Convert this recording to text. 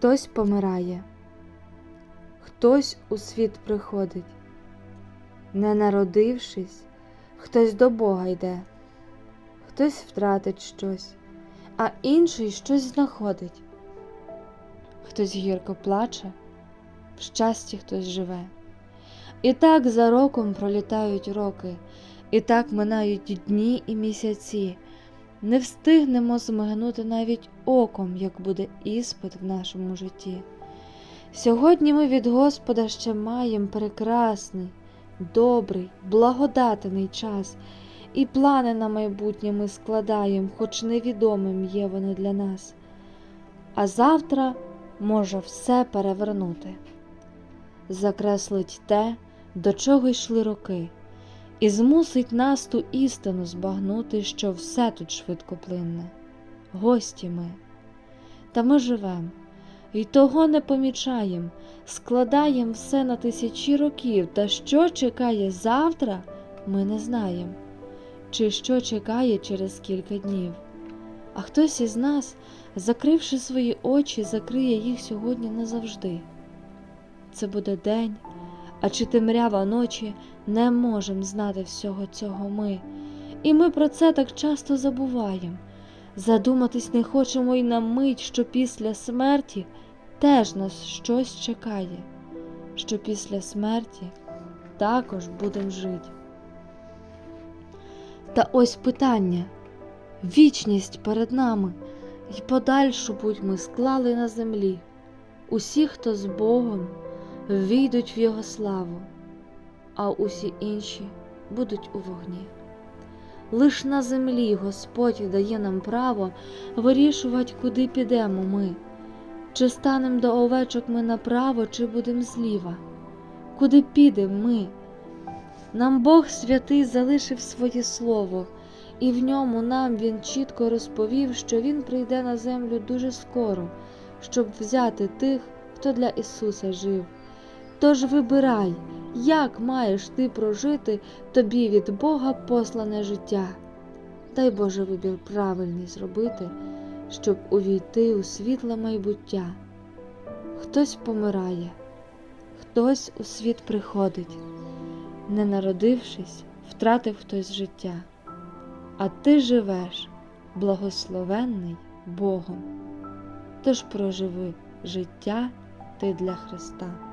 Хтось помирає, хтось у світ приходить, не народившись, хтось до Бога йде, хтось втратить щось, а інший щось знаходить. Хтось гірко плаче, в щасті хтось живе. І так за роком пролітають роки, і так минають дні і місяці. Не встигнемо змигнути навіть оком, як буде іспит в нашому житті. Сьогодні ми від Господа ще маємо прекрасний, добрий, благодатний час, і плани на майбутнє ми складаємо, хоч невідомим є вони для нас. А завтра може все перевернути, закреслить те, до чого йшли роки і змусить нас ту істину збагнути, що все тут швидко плинне. Гості ми, та ми живем, і того не помічаєм, складаєм все на тисячі років, та що чекає завтра, ми не знаєм, чи що чекає через кілька днів. А хтось із нас, закривши свої очі, закриє їх сьогодні назавжди. Це буде день, а чи темрява ночі не можем знати всього цього ми, і ми про це так часто забуваємо. Задуматись не хочемо й на мить, що після смерті теж нас щось чекає, що після смерті також будемо жити. Та ось питання вічність перед нами, й подальшу будь ми склали на землі. Усі, хто з Богом, війдуть в Його славу а усі інші будуть у вогні. Лиш на землі Господь дає нам право вирішувати, куди підемо ми, чи станем до овечок ми направо, чи будем зліва, куди підемо ми. Нам Бог святий залишив своє слово, і в ньому нам Він чітко розповів, що Він прийде на землю дуже скоро, щоб взяти тих, хто для Ісуса жив. Тож вибирай, як маєш ти прожити тобі від Бога послане життя. Дай Боже вибір правильний зробити, щоб увійти у світле майбуття. Хтось помирає, хтось у світ приходить, не народившись, втратив хтось життя, а ти живеш, благословенний Богом. Тож проживи життя ти для Христа.